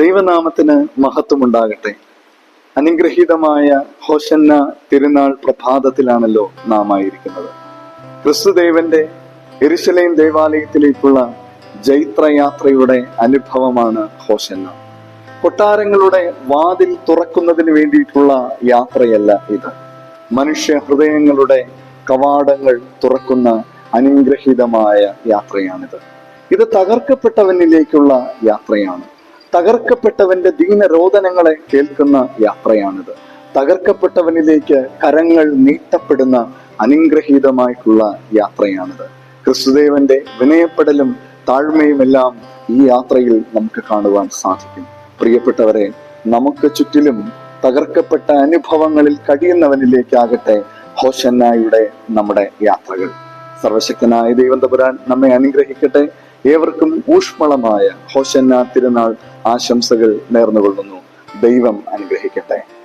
ദൈവനാമത്തിന് മഹത്വമുണ്ടാകട്ടെ. അനുഗ്രഹീതമായ ഹോഷന്ന തിരുനാൾ പ്രഭാതത്തിലാണല്ലോ നാം ആയിരിക്കുന്നത്. ക്രിസ്തുദേവന്റെ എരുശലേം ദേവാലയത്തിലേക്കുള്ള ജൈത്രയാത്രയുടെ അനുഭവമാണ് ഹോഷന്ന കൊട്ടാരങ്ങളുടെ വാതിൽ തുറക്കുന്നതിന് വേണ്ടിയിട്ടുള്ള യാത്രയല്ല ഇത്. മനുഷ്യ ഹൃദയങ്ങളുടെ കവാടങ്ങൾ തുറക്കുന്ന അനുഗ്രഹീതമായ യാത്രയാണിത്. ഇത് തകർക്കപ്പെട്ടവനിലേക്കുള്ള യാത്രയാണ്. തകർക്കപ്പെട്ടവന്റെ ദീനരോധനങ്ങളെ കേൾക്കുന്ന യാത്രയാണിത്. തകർക്കപ്പെട്ടവനിലേക്ക് കരങ്ങൾ നീട്ടപ്പെടുന്ന അനുഗ്രഹീതമായിട്ടുള്ള യാത്രയാണിത്. ക്രിസ്തുദേവന്റെ വിനയപ്പെടലും താഴ്മയുമെല്ലാം ഈ യാത്രയിൽ നമുക്ക് കാണുവാൻ സാധിക്കും. പ്രിയപ്പെട്ടവരെ നമുക്ക് ചുറ്റിലും തകർക്കപ്പെട്ട അനുഭവങ്ങളിൽ കഴിയുന്നവനിലേക്കാകട്ടെ ഹോഷന്നായുടെ നമ്മുടെ യാത്രകൾ. സർവശക്തനായ ദൈവം നമ്മെ അനുഗ്രഹിക്കട്ടെ. ഏവർക്കും ഊഷ്മളമായ ഹോഷന്ന തിരുനാൾ ആശംസകൾ നേർന്നുകൊള്ളുന്നു. ദൈവം അനുഗ്രഹിക്കട്ടെ.